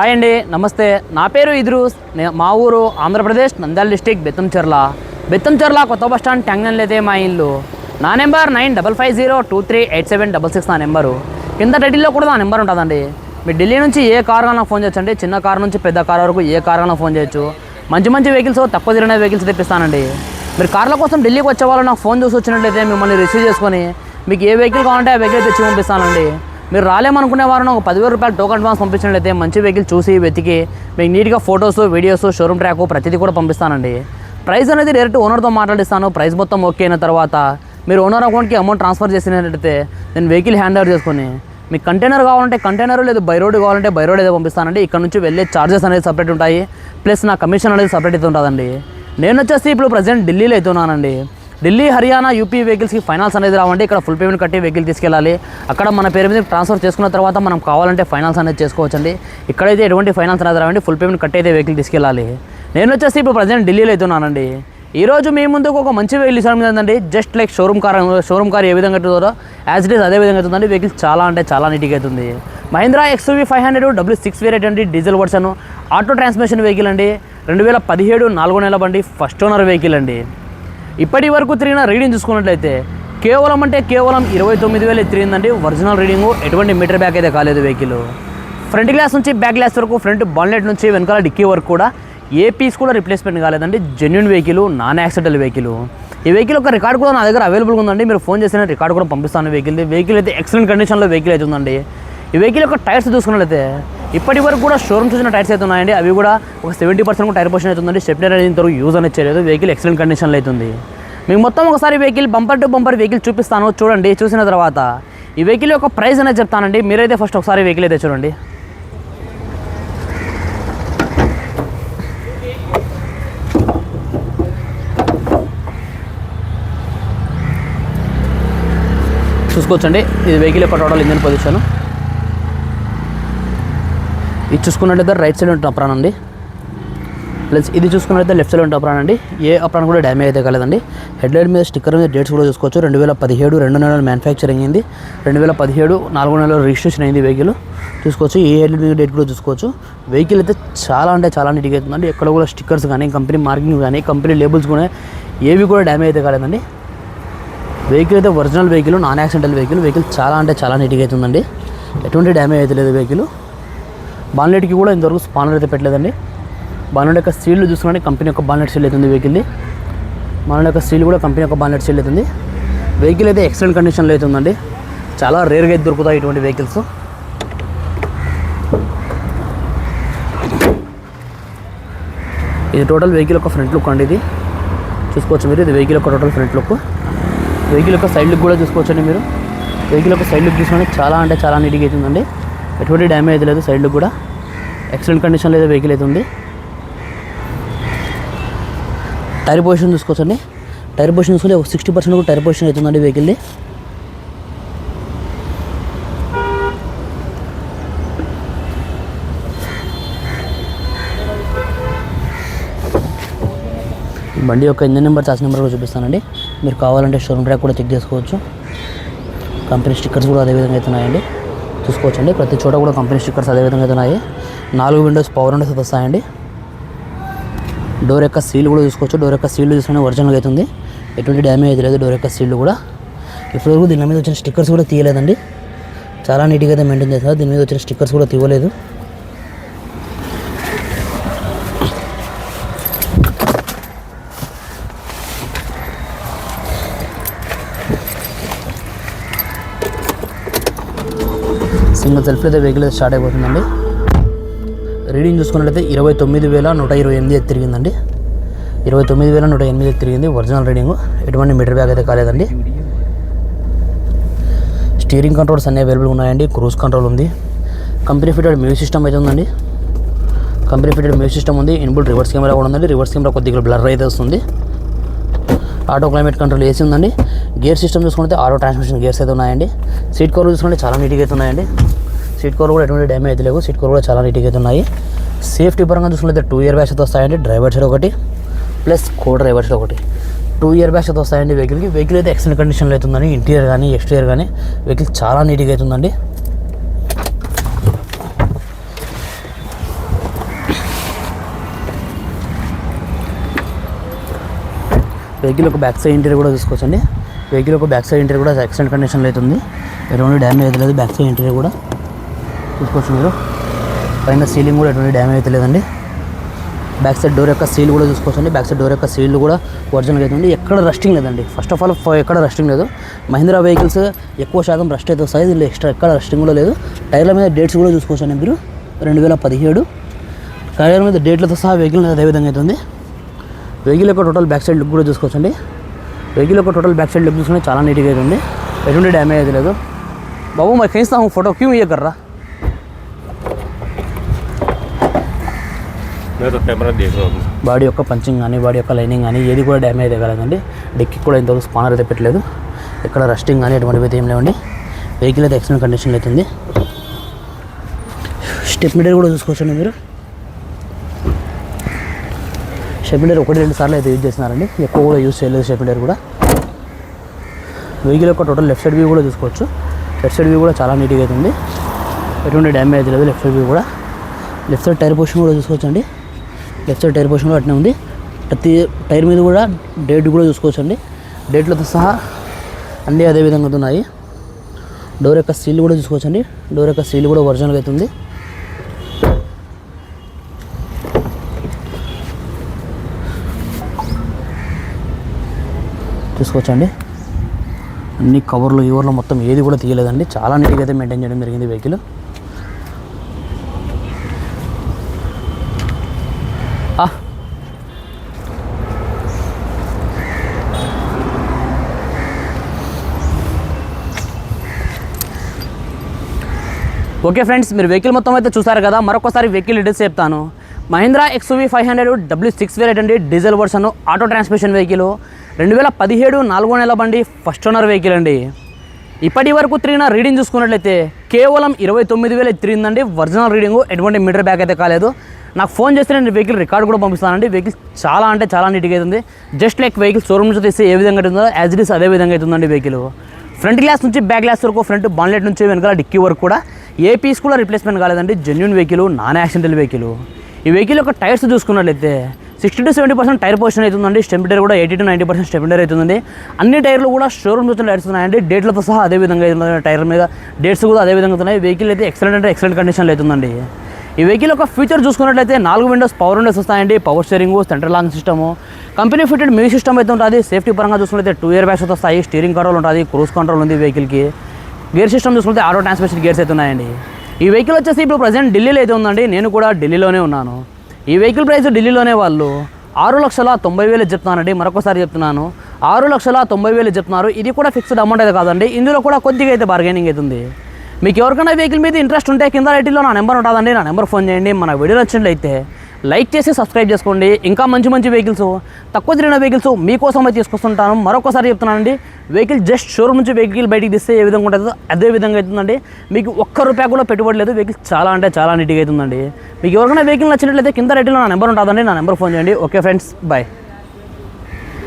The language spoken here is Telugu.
హాయ్ అండి నమస్తే. నా పేరు ఇదురు మా ఊరు ఆంధ్రప్రదేశ్ నంద్యాల డిస్టిక్ బెత్తంచెర్ల. బెత్తంచెర్ల కొత్త బస్ స్టాండ్ టెంగన్లేదే మా ఇల్లు. నా number nine double five zero two three eight seven double six నా నెంబరు. కింద టైటిల్లో కూడా నా నెంబర్ ఉంటుందండి. మీరు ఢిల్లీ నుంచి ఏ కార్ కన్నా ఫోన్ చేయొచ్చు అండి చిన్న కార్ నుంచి పెద్ద కార్ వరకు ఏ కార్ కన్నా ఫోన్ చేయొచ్చు. మంచి మంచి వెహికల్స్ తక్కువ తిరిగిన వెహికల్స్ తెప్పిస్తానండి. మీరు కార్ల కోసం ఢిల్లీకి వచ్చే వాళ్ళు నాకు ఫోన్ చూసి వచ్చినట్లయితే మిమ్మల్ని రిసీవ్ చేసుకొని మీకు ఏ వెహికల్ కావాలంటే ఆ వెహికల్ తెచ్చి పంపిస్తానండి. మీరు రాలేమనుకునే వారిని ఒక పదివేల రూపాయలు టోకన్ అడ్వాన్స్ పంపించినట్లయితే మంచి వెహికల్ చూసి వెతికి మీకు నీట్గా ఫొటోస్ వీడియోస్ షోరూమ్ ట్రాక్ ప్రతిదీ కూడా పంపిస్తానండి. ప్రైస్ అనేది డైరెక్ట్ ఓనర్తో మాట్లాడిస్తాను. ప్రైస్ మొత్తం ఓకే అయిన తర్వాత మీరు ఓనర్ అకౌంట్కి అమౌంట్ ట్రాన్స్ఫర్ చేసినట్లయితే నేను వెహికల్ హ్యాండ్ ఓవర్ చేసుకొని మీకు కంటైనర్ కావాలంటే కంటైనర్ లేదు బై రోడ్ కావాలంటే బై రోడ్ ఏదో పంపిస్తానండి. ఇక్కడ నుంచి వెళ్ళే చార్జెస్ అనేది సపరేట్ ఉంటాయి. ప్లస్ నా కమిషన్ అనేది సపరేట్ అయితే ఉంటుందండి. నేను వచ్చేసి ఇప్పుడు ప్రజెంట్ ఢిల్లీలో అయితే ఉన్నానండి. ఢిల్లీ హర్యానా యూపీ వెహికల్స్కి ఫైనాన్స్ అనేది రావండి. ఇక్కడ ఫుల్ పేమెంట్ కట్టి వెహికల్ తీసుకెళ్ళాలి. అక్కడ మన పేరు మీద ట్రాన్స్ఫర్ చేసుకున్న తర్వాత మనం కావాలంటే ఫైనాన్స్ అనేది చేసుకోవచ్చండి. ఇక్కడైతే ఎటువంటి ఫైనాన్స్ అనేది రావండి. ఫుల్ పేమెంట్ కట్టి అయితే వెహికల్ తీసుకెళ్ళాలి. నేను వచ్చేసి ఇప్పుడు ప్రజెంట్ ఢిల్లీలో అవుతున్నానండి ఈరోజు ఈ రోజు మీ ముందుకు ఒక మంచి వెహికల్ ఇస్తాం ఏంటంటే just like showroom car showroom car ఏ విధంగా అవుతుందో యాజ్ ఇట్ ఈస్ అదే విధంగా అవుతుందండి వెహికల్ చాలా అంటే చాలా నీట్గా అవుతుంది. Mahindra XUV five hundred W six variant అండి diesel version auto transmission vehicle అండి. రెండు వేల పదిహేడు నాలుగో నెల బండి ఫస్ట్ ఓనర్ వెహికల్ అండి. ఇప్పటి వరకు తిరిగిన రీడింగ్ చూసుకున్నట్లయితే కేవలం అంటే కేవలం ఇరవై తొమ్మిది వేలు తిరిగిందండి. Original reading. ఎటువంటి మీటర్ బ్యాక్ అయితే కాలేదు వెహికల్. ఫ్రంట్ గ్లాస్ నుంచి బ్యాక్ గ్లాస్ వరకు ఫ్రంట్ బాన్లెట్ నుంచి వెనకాల డిక్కీ వరకు కూడా ఏ పీస్ కూడా రిప్లేస్మెంట్ కాలేదండి. Genuine vehicle non accidental vehicle. ఈ వెహికల్ ఒక రికార్డ్ కూడా నా దగ్గర అవైలబుల్గా ఉందండి. మీరు ఫోన్ చేసిన రికార్డ్ కూడా పంపిస్తాను వెహికల్ వెహికల్ అయితే ఎక్సలెంట్ కండిషన్లో వెహికల్ అయితే ఉందండి. ఈ వెహికల్ యొక్క టైర్స్ చూసుకున్నట్లయితే ఇప్పటి వరకు కూడా షోరూమ్ చూసిన టైర్స్ అయితే ఉన్నాయండి. అవి కూడా ఒక సెవెంటీ పర్సెంట్ టైర్ పోర్షన్ అవుతుందండి. స్టెప్నర్ అనేది ఇంతవరకు యూజ్ అనేది చేయలేదు. వెహికల్ ఎక్సలెంట్ కండిషన్లో అవుతుంది. మీకు మొత్తం ఒకసారి vehicle bumper to bumper vehicle చూపిస్తాను. చూడండి చూసిన తర్వాత ఈ వెహికల్ యొక్క ప్రైస్ అనేది చెప్తానండి. మీరైతే ఫస్ట్ ఒకసారి వెహికల్ అయితే చూడండి. చూసుకోవచ్చండి. ఇది వెహికల్ యొక్క టోటల్ ఇంజన్ పొజిషన్ ఇది చూసుకున్నట్లయితే రైట్ సైడ్ ఉంటుంది అప్రాన్ అండి. ప్లస్ ఇది చూసుకున్నట్లయితే లెఫ్ట్ సైడ్ ఉంటుంది అప్రాన్ అండి. ఏ అప్రాన్ కూడా డ్యామేజ్ అయితే కాలేదండి. హెడ్లైట్ మీద స్టిక్కర్ మీద డేట్స్ కూడా చూసుకోవచ్చు. రెండు వేల పదిహేడు రెండు నెలలు మ్యానుఫ్యాక్చరింగ్ అయింది. రెండు వేల పదిహేడు నాలుగు నెలలు రిజిస్ట్రేషన్ అయింది వెహికల్ చూసుకోవచ్చు. ఏ హెడ్లైట్ మీద డేట్ కూడా చూసుకోవచ్చు. వెహికల్ అయితే చాలా అంటే చాలా నీట్గా అవుతుందండి ఎక్కడ కూడా స్టిక్కర్స్ కానీ కంపెనీ మార్కింగ్ కానీ కంపెనీ లేబుల్స్ కూడా ఏవి కూడా డ్యామేజ్ అయితే కాలేదండి. వెహికల్ అయితే original vehicle non accidental vehicle vehicle చాలా అంటే చాలా నీట్గా అవుతుందండి ఎటువంటి డ్యామేజ్ అయితే లేదు వెహికల్ బాన్లెట్కి కూడా ఇంతవరకు స్పానర్ అయితే పెట్టలేదండి. బాన్లెట్ యొక్క సీల్ చూసుకుంటే కంపెనీ యొక్క బాన్లెట్ సీల్ అవుతుంది వెహికల్ది బాన్లెట్ యొక్క సీల్ కూడా కంపెనీ యొక్క బాన్లెట్ సీల్ అవుతుంది వెహికల్ అయితే ఎక్సలెంట్ కండిషన్లో అవుతుందండి చాలా రేర్గా అయితే దొరుకుతాయి ఇటువంటి వెహికల్స్. ఇది టోటల్ వెహికల్ యొక్క ఫ్రంట్ లుక్ అండి ఇది. చూసుకోవచ్చు మీరు ఇది వెహికల్ యొక్క టోటల్ ఫ్రంట్ లుక్. వెహికల్ యొక్క సైడ్ లుక్ కూడా చూసుకోవచ్చండి మీరు. వెహికల్ యొక్క సైడ్ లుక్ చూసుకుంటే చాలా అంటే చాలా నీట్గా అవుతుందండి ఎటువంటి డ్యామేజ్ లేదు సైడ్ కూడా. ఎక్సలెంట్ కండిషన్లో అయితే వెహికల్ అయితే ఉంది. టైర్ పొజిషన్ చూసుకోవచ్చండి. టైర్ పొజిషన్ చూసుకుంటే ఒక సిక్స్టీ పర్సెంట్ కూడా టైర్ పొజిషన్ అవుతుందండి వెహికల్ది బండి యొక్క ఇంజన్ నెంబర్ చార్జ్ నెంబర్ కూడా చూపిస్తానండి. మీరు కావాలంటే షోరూమ్ ట్రాక్ కూడా చెక్ చేసుకోవచ్చు. కంపెనీ స్టిక్కర్స్ కూడా అదే విధంగా అయితే ఉన్నాయండి. చూసుకోవచ్చండి. ప్రతి చోట కూడా కంపెనీ స్టిక్కర్స్ అదే విధంగా అయితే ఉన్నాయి. నాలుగు విండోస్ పవర్ విండోస్ వస్తాయండి. డోర్ యొక్క సీల్ కూడా చూసుకోవచ్చు. డోర్ యొక్క సీల్ చూసుకుని ఒరిజినల్గా అవుతుంది ఎటువంటి డ్యామేజ్ లేదు డోర్ యొక్క సీల్ కూడా. ఇప్పటివరకు దీని మీద వచ్చిన స్టిక్కర్స్ కూడా తీయలేదండి. చాలా నీట్గా అయితే మెయింటైన్ చేస్తారు దీని మీద వచ్చిన స్టిక్కర్స్ కూడా తీయలేదు. సింగిల్ సెల్ఫ్ అయితే వెహికల్ అయితే స్టార్ట్ అయిపోతుందండి. రీడింగ్ చూసుకున్నట్లయితే ఇరవై తొమ్మిది వేల నూట ఇరవై ఎనిమిది అయితే తిరిగిందండి. ఇరవై తొమ్మిది వేల నూట ఎనిమిది తిరిగింది ఒరిజినల్ రీడింగ్. ఎటువంటి మీటర్ బ్యాగ్ అయితే కాలేదండి. స్టీరింగ్ కంట్రోల్స్ అన్నీ అవైలబుల్ ఉన్నాయండి. క్రూజ్ కంట్రోల్ ఉంది. కంపెనీ ఫిటెడ్ మ్యూజిక్ సిస్టమ్ అయితే ఉందండి. కంపెనీ ఫిటెడ్ మ్యూజిక్ సిస్టమ్ ఉంది. ఇన్బుల్ రివర్స్ కెమెరా కూడా ఉందండి. రివర్స్ కెమెరా కొద్దిగా బ్లర్ అయితే వస్తుంది. ఆటో క్లైమేట్ కంట్రోల్ ఏసీ ఉందండి. గేర్ సిస్టమ్ చూసుకుంటే ఆటో ట్రాన్స్మిషన్ గేర్స్ అయితే ఉన్నాయండి. సీట్ కవర్లు చూసుకుంటే చాలా నీట్గా అయితే ఉన్నాయండి. సీట్ కవర్ కూడా ఎటువంటి డ్యామేజ్ అయితే లేవు. సీట్ కవర్ కూడా చాలా నీట్గా అయితే ఉన్నాయి. సేఫ్టీ పరంగా చూసుకుంటే టూ ఇయర్ బ్యాగ్స్ అయితే వస్తాయండి. డ్రైవర్ సైడ్ ఒకటి ప్లస్ కో డ్రైవర్ సైడ్ ఒకటి. టూ ఇయర్ బ్యాగ్స్ అయితే వస్తాయండి వెహికల్కి. వెహికల్ అయితే ఎక్సలెంట్ కండిషన్లో అవుతుందండి ఇంటీరియర్ కానీ ఎక్స్టీరియర్ కానీ వెహికల్ చాలా నీట్గా అవుతుందండి వెహికల్ ఒక బ్యాక్ సైడ్ ఇంటీరియర్ కూడా చూసుకోవచ్చండి. వెహికల్ ఒక బ్యాక్ సైడ్ ఇంటీరియర్ కూడా ఎక్సలెంట్ కండిషన్లో అవుతుంది ఎటువంటి డ్యామేజ్ అయితే లేదు బ్యాక్ సైడ్ ఇంటీరియర్ కూడా చూసుకోవచ్చు మీరు. పైన సీలింగ్ కూడా ఎటువంటి డ్యామేజ్ అయితే లేదండి. బ్యాక్ సైడ్ డోర్ యొక్క సీల్ కూడా చూసుకోవచ్చండి. బ్యాక్ సైడ్ డోర్ యొక్క సీల్ కూడా ఒరిజినల్గా అవుతుంది ఎక్కడ రస్టింగ్ లేదండి. ఫస్ట్ ఆఫ్ ఆల్ ఎక్కడ రస్టింగ్ లేదు. మహీంద్రా వెహికల్స్ ఎక్కువ శాతం రస్ట్ అయితే వస్తాయి. దీనిలో ఎక్స్ట్రా ఎక్కడ రస్టింగ్ కూడా లేదు. టైర్ల మీద డేట్స్ కూడా చూసుకోవచ్చండి మీరు. రెండు వేల పదిహేడు. టైర్ల మీద డేట్లతో సహా వెహికల్ అదే విధంగా అవుతుంది వెహికల్ ఒక టోటల్ బ్యాక్ సైడ్ లుక్ కూడా చూసుకోవచ్చండి. వెహికల్ ఒక టోటల్ బ్యాక్ సైడ్ లుక్ చూసుకుంటే చాలా నీట్గా అయితే ఉంది ఎటువంటి డ్యామేజ్ అయితే లేదు. బాబు మరి కనీసం ఫోటో క్యూ ఇయ్యకర్రా. బాడీ యొక్క పంచింగ్ కానీ బాడీ యొక్క లైనింగ్ కానీ ఏది కూడా డ్యామేజ్ కాలేదండి డిక్కి కూడా ఇంతవరకు స్పానర్ అయితే పెట్టలేదు. ఇక్కడ రస్టింగ్ కానీ ఎటువంటివి అయితే ఏం లేవండి. వెహికల్ అయితే ఎక్సలెంట్ కండిషన్ అవుతుంది స్టెప్ మీటర్ కూడా చూసుకోవచ్చండి మీరు. స్టెప్ ఒకటి రెండు సార్లు అయితే యూజ్ చేస్తున్నారండి. ఎక్కువ కూడా యూజ్ చేయలేదు స్టెప్ కూడా. వెహికల్ యొక్క టోటల్ లెఫ్ట్ సైడ్ వ్యూ కూడా చూసుకోవచ్చు. లెఫ్ట్ సైడ్ వ్యూ కూడా చాలా నీట్గా అవుతుంది ఎటువంటి డ్యామేజ్ లేదు లెఫ్ట్ సైడ్ వ్యూ కూడా. లెఫ్ట్ సైడ్ టైర్ పొజిషన్ కూడా చూసుకోవచ్చు అండి లెఫ్ట్ సైడ్ టైర్ పొజిషన్ కూడా అట్నే ఉంది. ప్రతి టైర్ మీద కూడా డేట్ కూడా చూసుకోవచ్చు అండి డేట్లతో సహా అన్నీ అదే విధంగా ఉన్నాయి డోర్ యొక్క సీల్ కూడా చూసుకోవచ్చండి. డోర్ యొక్క సీల్ కూడా ఒరిజినల్గా అవుతుంది చూసుకోవచ్చండి అన్ని కవర్లు ఇవర్లు మొత్తం ఏది కూడా తీయలేదండి. చాలా నీట్గా అయితే మెయింటైన్ చేయడం జరిగింది వెహికల్ ఓకే ఫ్రెండ్స్ మీరు వెహికల్ మొత్తం అయితే చూసారు కదా మరొకసారి వెహికల్ డీటెయిల్స్ చెప్తాను. Mahindra XUV five hundred W six variant అండి diesel version auto transmission vehicle రెండు వేల పదిహేడు నాలుగో నెల బండి ఫస్ట్ ఓనర్ వెహికల్ అండి. ఇప్పటి వరకు తిరిగిన రీడింగ్ చూసుకున్నట్లయితే కేవలం ఇరవై తొమ్మిది వేలు తిరిగిందండి. ఒరిజినల్ రీడింగ్ ఎటువంటి మీటర్ బ్యాక్ అయితే కాలేదు. నాకు ఫోన్ చేస్తే నేను వెహికల్ రికార్డ్ కూడా పంపిస్తానండి. వెహికల్ చాలా అంటే చాలా నీట్గా అవుతుంది జస్ట్ లైక్ వెహికల్ షోరూమ్ నుంచి తీస్తే ఏ విధంగా అవుతుందో యాజ్ ఇట్ ఇస్ అదే విధంగా అవుతుందండి వెహికల్. ఫ్రంట్ గ్లాస్ నుంచి బ్యాక్ గ్లాస్ వరకు ఫ్రంట్ బాన్లెట్ నుంచి వెనకాల డిక్కీ వరకు కూడా ఏ పీస్ కూడా రిప్లేస్మెంట్ కాలేదండి. Genuine vehicle non accidental vehicle ఈ వెహికల్ యొక్క టైర్స్ చూసుకున్నట్లయితే sixty to seventy percent tyre position అవుతుందండి స్టెప్ కూడా eighty to ninety percent step tyre అవుతుంది అన్ని టైర్లు కూడా షోరూమ్ నుంచి టైర్స్ ఉన్నాయండి. డేట్లతో సహా అదే విధంగా అవుతుంది టైర్ మీద. డేట్స్ కూడా అదే విధంగా ఉన్నాయి. వెహికల్ అయితే ఎక్సలెంట్ అంటే ఎక్సలెంట్ కండిషన్లో అవుతుందండి ఈ వెహికల్ యొక్క ఫీచర్ చూసుకున్నట్లయితే నాలుగు విండోస్ పవర్ విండోస్ వస్తాయండి. Power steering central lock system company fitted music system అయితే ఉంటుంది. సేఫ్టీ పరంగా చూసుకుంటే టూ ఇయర్ బ్యాగ్స్ వస్తాయి. స్టీరింగ్ కంట్రోల్ ఉంటుంది. క్రూజ్ కంట్రోల్ ఉంది వెహికల్కి గేర్ సిస్టమ్ చూసుకుంటే ఆటో ట్రాన్స్మిషన్ గేర్స్ అయితే ఉన్నాయండి. ఈ వెహికల్ వచ్చేసి ఇప్పుడు ప్రజెంట్ ఢిల్లీలో అయితే ఉందండి. నేను కూడా ఢిల్లీలోనే ఉన్నాను. ఈ వెహికల్ ప్రైస్ ఢిల్లీలోనే వాళ్ళు ఆరు లక్షల తొంభై వేలు చెప్తున్నానండి మరొకసారి చెప్తున్నాను. ఆరు లక్షల తొంభై వేలు చెప్తున్నారు. ఇది కూడా ఫిక్స్డ్ అమౌంట్ అయితే కాదండి. ఇందులో కూడా కొద్దిగా అయితే బార్గెనింగ్ అవుతుంది మీకు ఎవరికైనా వెహికల్ మీద ఇంట్రెస్ట్ ఉంటే కింద రైట్లో నా నెంబర్ ఉంటుందండి. నా నెంబర్ ఫోన్ చేయండి. మన వీడియో నచ్చినట్లయితే లైక్ చేసి సబ్స్క్రైబ్ చేసుకోండి. ఇంకా మంచి మంచి వెహికల్స్ తక్కువ తిరిగిన వెహికల్స్ మీకోసం తీసుకొస్తుంటాను. మరొకసారి చెప్తున్నానండి వెహికల్ జస్ట్ షోరూమ్ నుంచి వెహికల్ బయటికి తీస్తే ఏ విధంగా ఉంటుందో అదే విధంగా అవుతుందండి. మీకు ఒక్క రూపాయి కూడా పెట్టుబడి లేదు వెహికల్ చాలా అంటే చాలా నీట్గా అవుతుందండి. మీకు ఎవరికైనా వెహికల్ నచ్చినట్లయితే కింద రైట్లో నా నెంబర్ ఉంటుందండి నా నెంబర్ ఫోన్ చేయండి. Okay friends bye.